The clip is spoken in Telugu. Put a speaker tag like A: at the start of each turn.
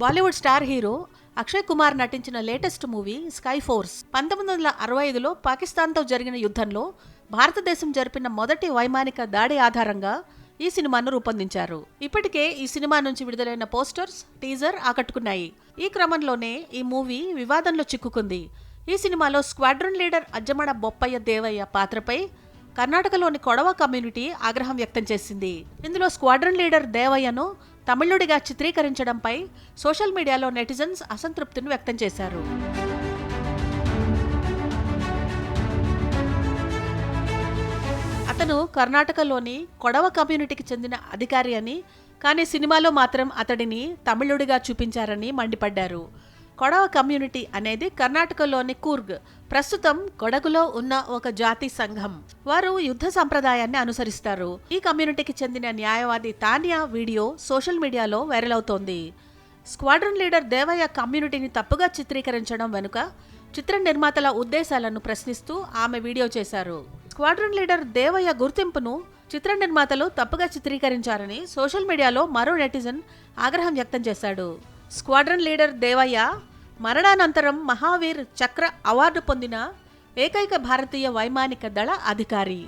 A: Bollywood star hero Akshay Kumar నటించిన లేటెస్ట్ మూవీ స్కై ఫోర్స్. పంతొమ్మిది వందల అరవై ఐదులో పాకిస్తాన్తో జరిగిన యుద్ధంలో భారతదేశం జరిపిన మొదటి వైమానిక దాడి ఆధారంగా ఈ సినిమాను రూపొందించారు. ఇప్పటికే ఈ సినిమా నుంచి విడుదలైన పోస్టర్స్ టీజర్ ఆకట్టుకున్నాయి. ఈ క్రమంలోనే ఈ మూవీ వివాదంలో చిక్కుకుంది. ఈ సినిమాలో స్క్వాడ్రన్ లీడర్ అజ్జమడ బొప్పయ్య దేవయ్య పాత్రపై కర్ణాటకలోని కొడవ కమ్యూనిటీ ఆగ్రహం వ్యక్తం చేసింది. ఇందులో స్క్వాడ్రన్ లీడర్ దేవయ్యను తమిళుడిగా చిత్రీకరించడంపై సోషల్ మీడియాలో నెటిజన్స్ అసంతృప్తిని వ్యక్తం చేశారు. అతను కర్ణాటకలోని కొడవ కమ్యూనిటీకి చెందిన అధికారి అని కానీ సినిమాలో మాత్రం అతడిని తమిళుడిగా చూపించారని మండిపడ్డారు. కొడవ కమ్యూనిటీ అనేది కర్ణాటకలోని కూర్గ్. ప్రస్తుతం కొడగులో ఉన్న ఒక జాతి సంఘం. వారు యుద్ధ సంప్రదాయాన్ని అనుసరిస్తారు. ఈ కమ్యూనిటీకి చెందిన న్యాయవాది తానియా వీడియో సోషల్ మీడియాలో వైరల్ అవుతోంది. స్క్వాడ్రన్ లీడర్ దేవయ్య కమ్యూనిటీని తప్పుగా చిత్రీకరించడం వెనుక చిత్ర నిర్మాతల ఉద్దేశాలను ప్రశ్నిస్తూ ఆమె వీడియో చేశారు. స్క్వాడ్రన్ లీడర్ దేవయ్య గుర్తింపును చిత్ర నిర్మాతలు తప్పుగా చిత్రీకరించారని సోషల్ మీడియాలో మరో నెటిజన్ ఆగ్రహం వ్యక్తం చేశాడు. స్క్వాడ్రన్ లీడర్ దేవయ్య మరణానంతరం మహావీర్ చక్ర అవార్డు పొందిన ఏకైక భారతీయ వైమానిక దళ అధికారి.